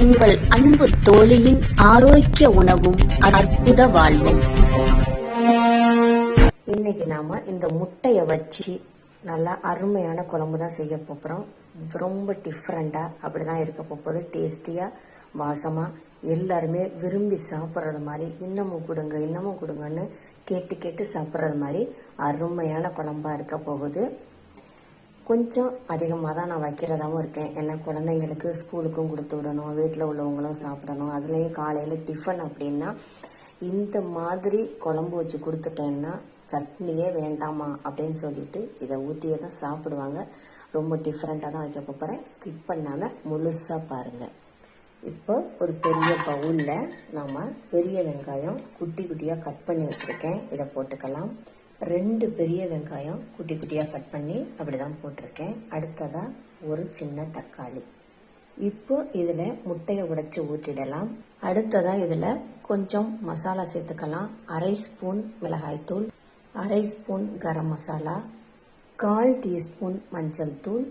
உங்கள் அன்பு தோழியின் ஆரோக்கிய உணவும் அற்புத வாழ்வும். இன்னைக்கு நாம இந்த முட்டையை வச்சு நல்லா அருமையான குழம்பு தான் செய்ய போகிறோம் ரொம்ப டிஃப்ரெண்டா அப்படி தான் இருக்க போகுது. டேஸ்டியாக வாசமாக எல்லாருமே விரும்பி சாப்பிட்றது மாதிரி இன்னமும் கொடுங்க இன்னமும் கொடுங்கன்னு கேட்டு கேட்டு சாப்பிட்றது மாதிரி அருமையான குழம்பா இருக்க போகுது. கொஞ்சம் அதிகமாக தான் நான் வைக்கிறதாவும் இருக்கேன். ஏன்னா குழந்தைங்களுக்கு ஸ்கூலுக்கும் கொடுத்து விடணும் வீட்டில் உள்ளவங்களும் சாப்பிடணும். அதுலேயும் காலையில் டிஃபன் அப்படின்னா இந்த மாதிரி குழம்பு வச்சு கொடுத்துட்டேன்னா சட்னியே வேண்டாமா அப்படின்னு சொல்லிட்டு இதை ஊற்றியே தான் சாப்பிடுவாங்க. ரொம்ப டிஃப்ரெண்ட்டாக தான் வைக்க போகிறேன் ஸ்கிப் பண்ணாமல் முழுசாக பாருங்கள் இப்போ ஒரு பெரிய பவுலில் நம்ம பெரிய வெங்காயம் குட்டி குட்டியாக கட் பண்ணி வச்சுருக்கேன். இதை போட்டுக்கலாம். ரெண்டு பெரிய வெங்காயம் குட்டி குட்டியாக கட் பண்ணி அப்படி தான் போட்டிருக்கேன். அடுத்ததாக ஒரு சின்ன தக்காளி. இப்போ இதில் முட்டையை உடைச்சி ஊற்றிடலாம். அடுத்ததாக இதில் கொஞ்சம் மசாலா சேர்த்துக்கலாம். அரை ஸ்பூன் மிளகாய்த்தூள் அரை ஸ்பூன் கரம் மசாலா கால் டீஸ்பூன் மஞ்சள் தூள்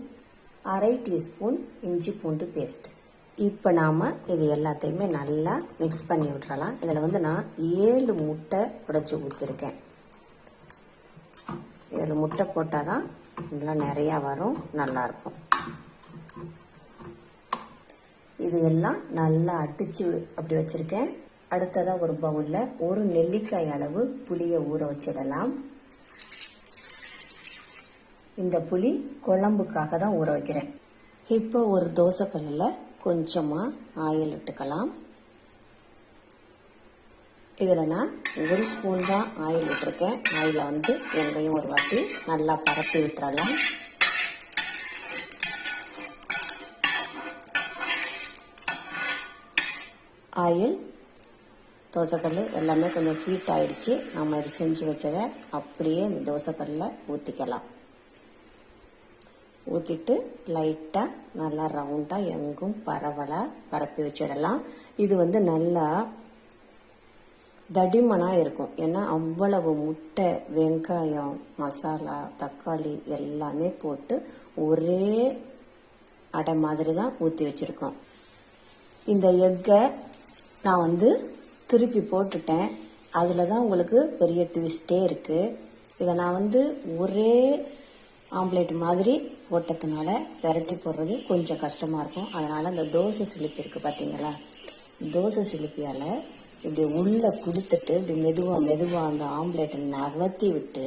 அரை டீஸ்பூன் இஞ்சி பூண்டு பேஸ்ட். இப்போ நாம் இது எல்லாத்தையுமே நல்லா மிக்ஸ் பண்ணி விட்றலாம் இதில் வந்து நான் ஏழு முட்டை உடைச்சி ஊற்றிருக்கேன் ஏழு முட்டை போட்டால் தான் நல்லா நிறையா வரும் நல்லாயிருக்கும். இது எல்லாம் நல்லா அடிச்சு அப்படி வச்சுருக்கேன். அடுத்ததாக ஒரு பவுலில் ஒரு நெல்லிக்காய் அளவு புளியை ஊற வச்சிடலாம். இந்த புளி குழம்புக்காக தான் ஊற வைக்கிறேன். இப்போ ஒரு தோசைக்கல்லில் கொஞ்சமாக ஆயில் விட்டுக்கலாம் இதில் நான் ஒரு ஸ்பூன் தான் ஆயில் விட்டுருக்கேன். ஆயிலை வந்து வெங்காயம் ஒரு வாட்டி நல்லா பரப்பி விட்டுறலாம். ஆயில் தோசைக்கல் எல்லாமே கொஞ்சம் ஹீட் ஆயிடுச்சு. நம்ம இது செஞ்சு வச்சதை அப்படியே இந்த தோசைக்கல்லில் ஊற்றிக்கலாம் ஊற்றிட்டு லைட்டாக நல்லா ரவுண்டாக எங்கும் பரவலாக பரப்பி வச்சிடலாம். இது வந்து நல்லா தடிமனாக இருக்கும். ஏன்னா அவ்வளவு முட்டை வெங்காயம் மசாலா தக்காளி எல்லாமே போட்டு ஒரே அடை மாதிரி தான் ஊற்றி வச்சுருக்கோம். இந்த எக்கை நான் வந்து திருப்பி போட்டுட்டேன். அதில் தான் உங்களுக்கு பெரிய ட்விஸ்டே இருக்குது இதை நான் வந்து ஒரே ஆம்லேட் மாதிரி போட்டதுனால விரட்டி போடுறது கொஞ்சம் கஷ்டமாக இருக்கும். அதனால் இந்த தோசை சிலிப்பி இருக்குது பார்த்தீங்களா தோசை சிலிப்பியால் இப்படி உள்ளே கொடுத்துட்டு இப்படி மெதுவாக மெதுவாக அந்த ஆம்லேட்டை நகர்த்தி விட்டு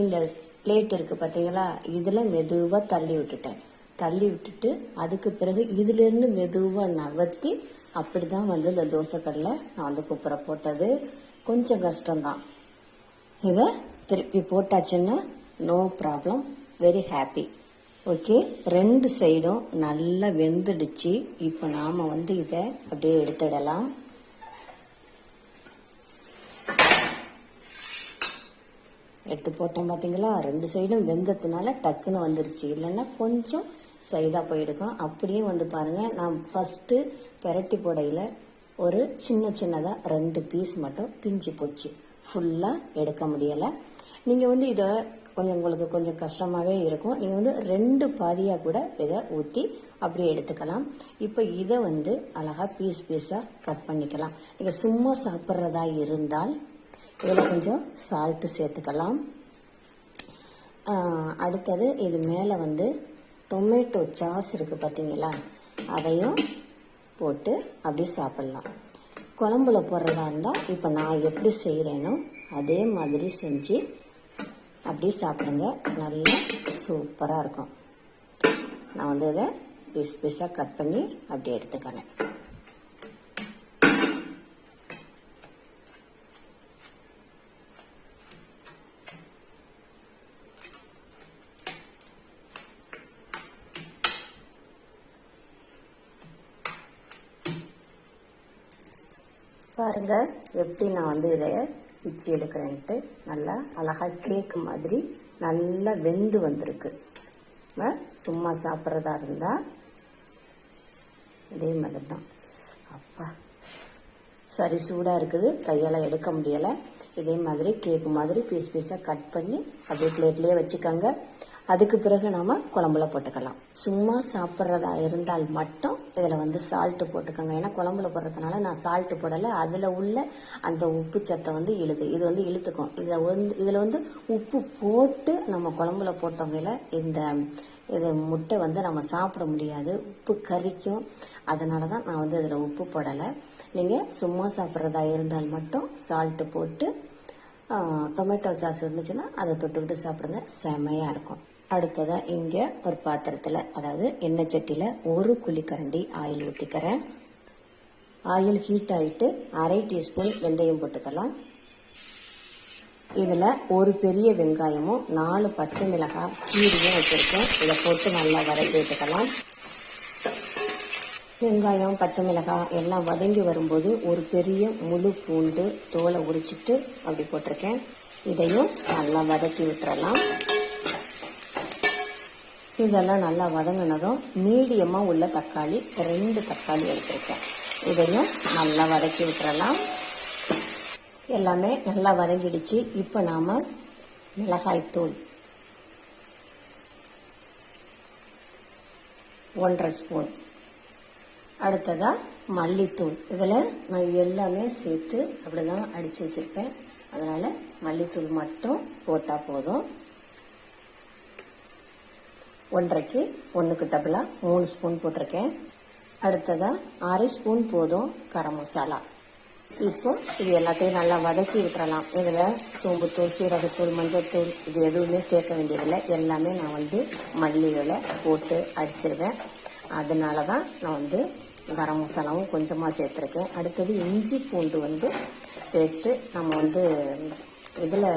இந்த பிளேட் இருக்குது பார்த்தீங்களா இதில் மெதுவாக தள்ளி விட்டுட்டேன். தள்ளி விட்டுட்டு அதுக்கு பிறகு இதுலேருந்து மெதுவாக நகர்த்தி அப்படி தான் வந்து இந்த தோசைக்கடலை நான் வந்து குப்புற போட்டது. கொஞ்சம் கஷ்டம்தான். இதை திருப்பி போட்டாச்சுன்னா no problem very happy okay ரெண்டு சைடும் நல்லா வெந்துடுச்சு. இப்போ நாம் வந்து இதை அப்படியே எடுத்துடலாம். எடுத்து போட்டோம் பார்த்தீங்களா ரெண்டு சைடும் வெந்ததுனால டக்குன்னு வந்துருச்சு. இல்லைன்னா கொஞ்சம் சைடாக போயிடுக்கும். அப்படியே வந்து பாருங்கள் நான் ஃபஸ்ட்டு பெரட்டி புடையில் ஒரு சின்ன சின்னதாக ரெண்டு பீஸ் மட்டும் பிஞ்சு போச்சு. ஃபுல்லாக எடுக்க முடியலை. நீங்கள் வந்து இதை கொஞ்சம் உங்களுக்கு கொஞ்சம் கஷ்டமாகவே இருக்கும். நீங்கள் வந்து ரெண்டு பாதியாக கூட இதை ஊற்றி அப்படியே எடுத்துக்கலாம். இப்போ இதை வந்து அழகாக பீஸ் பீஸாக கட் பண்ணிக்கலாம். நீங்கள் சும்மா சாப்பிட்றதா இருந்தால் இதில் கொஞ்சம் சால்ட்டு சேர்த்துக்கலாம். அடுத்தது இது மேலே வந்து டொமேட்டோ சாஸ் இருக்குது பார்த்தீங்களா? அதையும் போட்டு அப்படியே சாப்பிட்லாம். குழம்புல போடுறதா இருந்தால் இப்போ நான் எப்படி செய்கிறேனோ அதே மாதிரி செஞ்சு அப்படியே சாப்பிடுங்க. நல்லா சூப்பராக இருக்கும். நான் வந்து இதை பீஸ் பீஸாக கட் பண்ணி அப்படியே எடுத்துக்கிறேன். பாருங்க எப்படி நான் வந்து இதை பிச்சு எடுக்கிறேன்ட்டு நல்லா அழகாக கேக் மாதிரி நல்லா வெந்து வந்திருக்கு. சும்மா சாப்பிட்றதா இருந்தால் இதே மாதிரி தான் அப்பா சரி சூடாக இருக்குது. கையால் எடுக்க முடியலை. இதே மாதிரி கேக் மாதிரி பீஸ் பீஸாக கட் பண்ணி அப்படியே பிளேட்லேயே வச்சுக்கோங்க. அதுக்கு பிறகு நாம் குழம்புல போட்டுக்கலாம். சும்மா சாப்பிட்றதா இருந்தால் மட்டும் இதில் வந்து சால்ட்டு போட்டுக்கோங்க. ஏன்னா குழம்புல போடுறதுனால நான் சால்ட்டு போடலை. அதில் உள்ள அந்த உப்பு சத்தை வந்து இழுது. இது வந்து இழுத்துக்கும். இதில் வந்து இதில் வந்து உப்பு போட்டு நம்ம குழம்புல போட்டவங்கள இந்த இது முட்டை வந்து நம்ம சாப்பிட முடியாது. உப்பு கறிக்கும் அதனால தான் நான் வந்து இதில் உப்பு போடலை. நீங்கள் சும்மா சாப்பிட்றதா இருந்தால் மட்டும் சால்ட்டு போட்டு டொமேட்டோ சாஸ் இருந்துச்சுன்னா அதை தொட்டுக்கிட்டு சாப்பிடுங்க. செமையாக இருக்கும். அடுத்ததாக இங்கே ஒரு பாத்திரத்தில் அதாவது எண்ணெய் சட்டியில் ஒரு குழிக்கரண்டி ஆயில் ஊற்றிக்கிறேன் ஆயில் ஹீட் ஆகிட்டு அரை டீஸ்பூன் வெந்தயம் போட்டுக்கலாம். இதில் ஒரு பெரிய வெங்காயமும் நாலு பச்சை மிளகாய் கீரியும் வச்சுருக்கேன். இதை போட்டு நல்லா வதக்கி விட்டுக்கலாம் வெங்காயம் பச்சை மிளகாய் எல்லாம் வதங்கி வரும்போது ஒரு பெரிய முழு பூண்டு தோலை உரிச்சிட்டு அப்படி போட்டிருக்கேன். இதையும் நல்லா வதக்கி விட்டுறலாம். இதெல்லாம் நல்லா வதங்கினதும் மீடியமாக உள்ள தக்காளி ரெண்டு தக்காளி எடுத்துருக்கேன். இதையும் நல்லா வதக்கி விட்டுறலாம். எல்லாமே நல்லா வதங்கிடுச்சு. இப்போ நாம் மிளகாய்த்தூள் ஒன்றரை ஸ்பூன். அடுத்ததாக மல்லித்தூள். இதில் நான் எல்லாமே சேர்த்து அப்படிதான் அடித்து வச்சுருப்பேன். அதனால் மல்லித்தூள் மட்டும் போட்டால் போதும். ஒன்றரைக்கு ஒன்றுக்கு டபுளாக மூணு ஸ்பூன் போட்டிருக்கேன். அடுத்ததாக அரை ஸ்பூன் போதும் கரம் மசாலா. இப்போ இது எல்லாத்தையும் நல்லா வதக்கி விட்டுறலாம். இதில் சோம்புத்தூள் சீரகத்தூள் மஞ்சத்தூள் இது எதுவுமே சேர்க்க வேண்டியதில்லை. எல்லாமே நான் வந்து மல்லிகளை போட்டு அடிச்சிருவேன். அதனால தான் நான் வந்து கரம் மசாலாவும் கொஞ்சமாக சேர்த்துருக்கேன். அடுத்தது இஞ்சி பூண்டு வந்து பேஸ்ட்டு நம்ம வந்து இதில்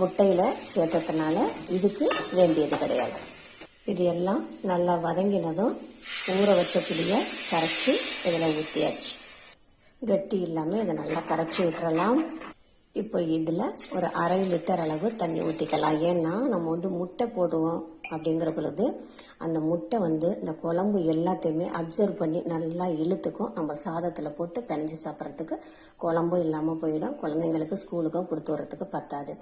முட்டையில் சேர்த்ததுனால இதுக்கு வேண்டியது கிடையாது. இது எல்லாம் நல்லா வதங்கினதும் ஊற வச்ச புளியை கரைச்சி இதில் ஊற்றியாச்சு கட்டி இல்லாமல் இதை நல்லா கரைச்சி விட்டுறலாம். இப்போ இதில் ஒரு அரை லிட்டர் அளவு தண்ணி ஊற்றிக்கலாம் ஏன்னா நம்ம வந்து முட்டை போடுவோம் அப்படிங்கிற பொழுது அந்த முட்டை வந்து இந்த குழம்பு எல்லாத்தையுமே அப்சர்வ் பண்ணி நல்லா இழுத்துக்கும். நம்ம சாதத்தில் போட்டு பிணைஞ்சி சாப்பிட்றதுக்கு குழம்பும் இல்லாமல் போயிடும். குழந்தைங்களுக்கு ஸ்கூலுக்கும் கொடுத்து வர்றதுக்கு பத்தாது.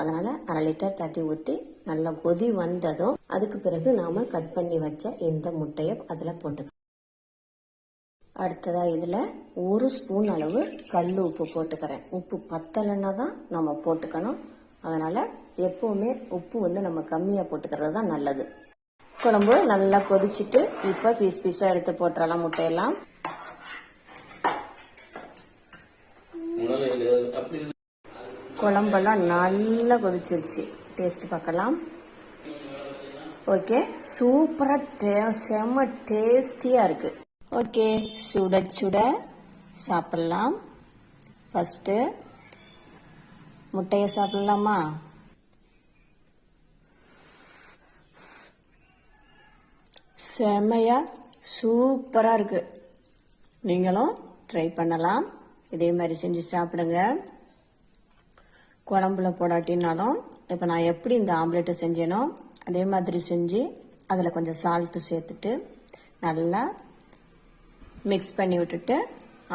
அதனால் அரை லிட்டர் தட்டி ஊற்றி நல்லா கொதி வந்ததும் அதுக்கு பிறகு நாம் கட் பண்ணி வச்ச இந்த முட்டையை அதில் போட்டுக்கலாம். அடுத்ததாக இதில் ஒரு ஸ்பூன் அளவு கல் உப்பு போட்டுக்கிறேன். உப்பு பத்தலைன்னா தான் நம்ம போட்டுக்கணும். அதனால் எப்போவுமே உப்பு வந்து நம்ம கம்மியாக போட்டுக்கிறது தான் நல்லது. குழம்பு நல்லா கொதிச்சுட்டு இப்போ பீஸ் பீஸாக எடுத்து போட்டுறலாம் முட்டையெல்லாம். குழம்பெல்லாம் நல்லா கொதிச்சிருச்சு. டேஸ்ட் பார்க்கலாம். ஓகே சூப்பராக டே செம்ம டேஸ்டியாக இருக்குது ஓகே சுட சுட சாப்பிட்லாம். ஃபஸ்ட்டு முட்டையை சாப்பிட்லாமா? செம்மையாக சூப்பராக இருக்கு. நீங்களும் ட்ரை பண்ணலாம். இதே மாதிரி செஞ்சு சாப்பிடுங்க. குழம்புல போடாட்டினாலும் இப்போ நான் எப்படி இந்த ஆம்லெட்டை செஞ்சேனோ அதே மாதிரி செஞ்சு அதில் கொஞ்சம் சால்ட்டு சேர்த்துட்டு நல்லா மிக்ஸ் பண்ணி விட்டுட்டு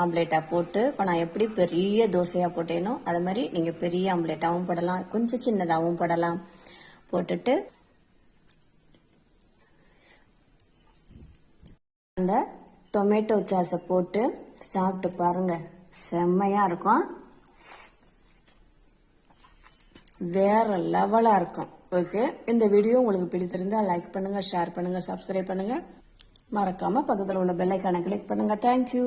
ஆம்லேட்டாக போட்டு இப்போ நான் எப்படி பெரிய தோசையாக போட்டேனோ அது மாதிரி நீங்கள் பெரிய ஆம்லேட்டாகவும் போடலாம். கொஞ்சம் சின்னதாகவும் போடலாம். போட்டுட்டு அந்த டொமேட்டோ சாஸை போட்டு சாப்பிட்டு பாருங்க. செம்மையாக இருக்கும். வேற லெவலாக இருக்கும். ஓகே இந்த வீடியோ உங்களுக்கு பிடித்திருந்தால் லைக் பண்ணுங்க ஷேர் பண்ணுங்க சப்ஸ்கிரைப் பண்ணுங்க. மறக்காம பக்கத்தில் உள்ள பெல்லைக்கான கிளிக் பண்ணுங்க. தேங்க்யூ